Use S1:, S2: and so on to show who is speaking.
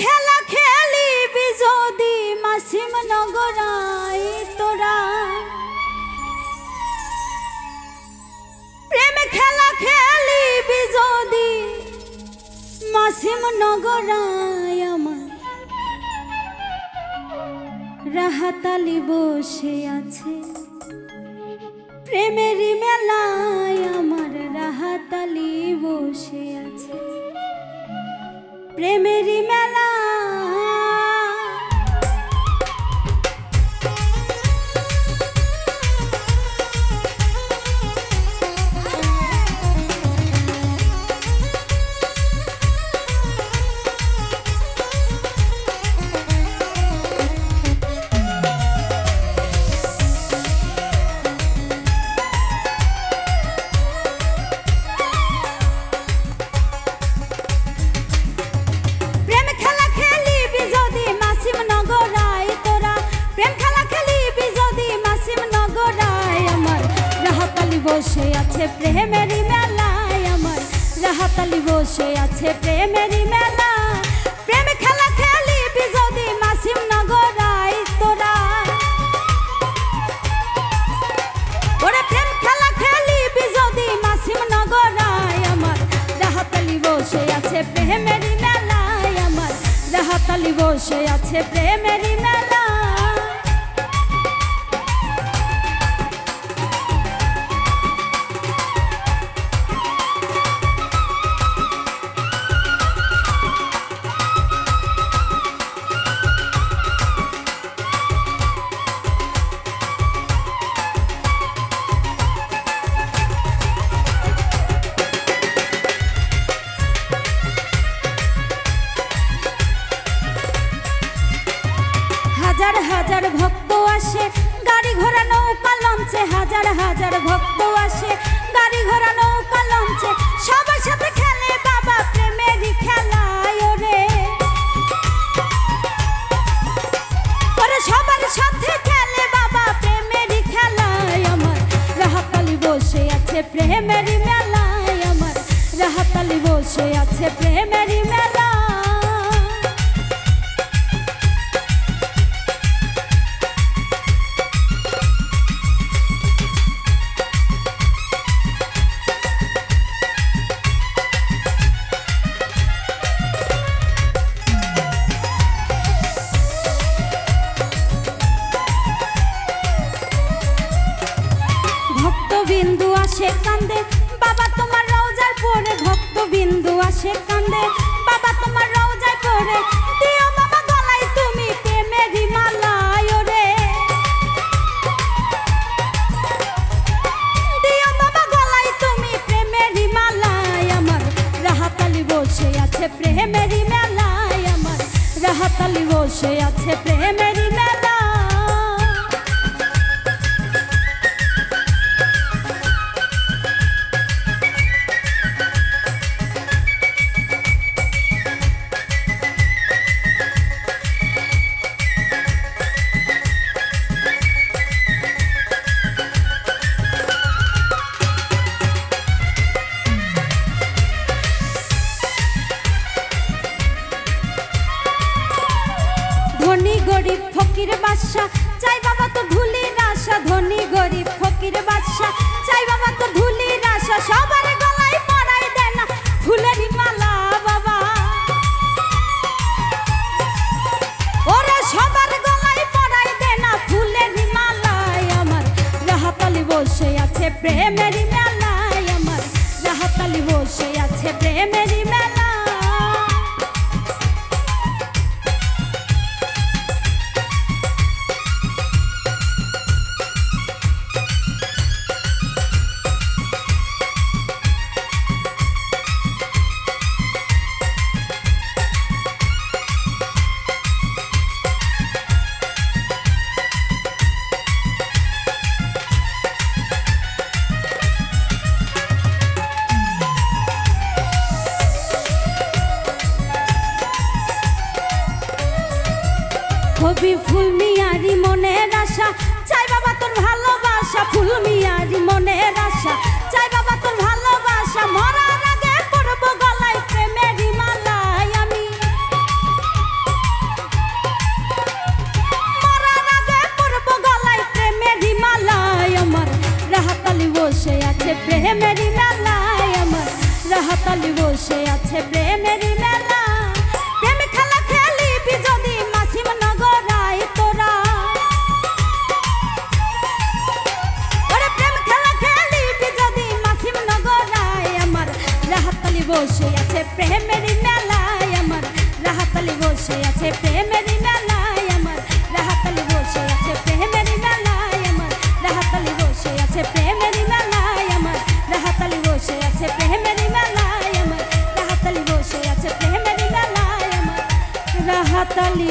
S1: খেলা খেলিবি যদি মাসিম নগরাই তোরা। প্রেম খেলা খেলিবি যদি মাসিম নগরাই আমার। রাহাতালি বসে আছে। প্রেমেরই মেলায় আমার রাহাতালি বসে আছে। প্রেমেরই বসে আছে প্রেমেরই মেলায় আমার। রাহাতালি বসে আছে প্রেমেরই মেলা প্রেম খেলা খেলিবি যদি মাসিম নগরাই তোরা। ওরে প্রেম খেলা খেলিবি যদি মাসিম নগরায় আমার। রাহাতালি বসে আছে প্রেমেরই মেলায় আমার। রাহাতালি বসে আছে প্রেমেরই মেলা হাজার হাজার ভক্ত আসে। গাড়ি ঘোড়া, নৌকা লঞ্চে হাজার হাজার ভক্ত আসে। গাড়ি ঘোড়া, নৌকা লঞ্চে সবার সাথে খেলে বাবা প্রেমেরই খেলায় ওরে। ওরে সবার সাথে খেলে বাবা প্রেমেরই খেলায় আমার। রাহাতালি বসে আছে প্রেমেরই মেলায় আমার। রাহাতালি বসে আছে প্রেমেরই মেলা আসে কান্দে বাবা তোমার রওজায় পড়ে ভক্তবিন্দু আসে কান্দে বাবা তোমার গলায়, তুমি আমার। রাহাতালি বসে আছে প্রেমেরই আমার। রাহাতালি বসে আছে প্রেমেরই গরিব ফকির বাদশা, চাই বাবা তো ধুলির আশা, ধনী গরিব ফকির বাদশা, চাই বাবা তো ধুলির আশা, সবার গলায় পড়াই দেয় না ফুলেরই মালা বাবা। ওরে সবার গলায় পড়াই দেয় না ফুলেরই মালায় আমার রাহাতালি বসে আছে প্রেমেরই কবি ফুল মিয়ারি মনের আশা। চাই বাবা তোর ভালোবাসা, ফুল মিয়ারি মনের আশা। চাই বাবা তোর ভালোবাসা, মরার আগে পড়ব গলায় প্রেমের আমার। বসে আছে প্রেমের মালায় আমার। রাহাতালি বসে আছে প্রেমের বসে আছে প্রেমেরই মেলায় আমার। রাহাতালি বসে আছে প্রেমেরই মেলায় আমার। রাহাতালি বসে আছে প্রেমেরই মেলায় আমার। রাহাতালি বসে আছে প্রেমেরই মেলায় আমার। রাহাতালি বসে আছে প্রেমেরই মেলায় আমার। রাহাতালি বসে আছে প্রেমেরই মেলায় আমার। রাহাতালি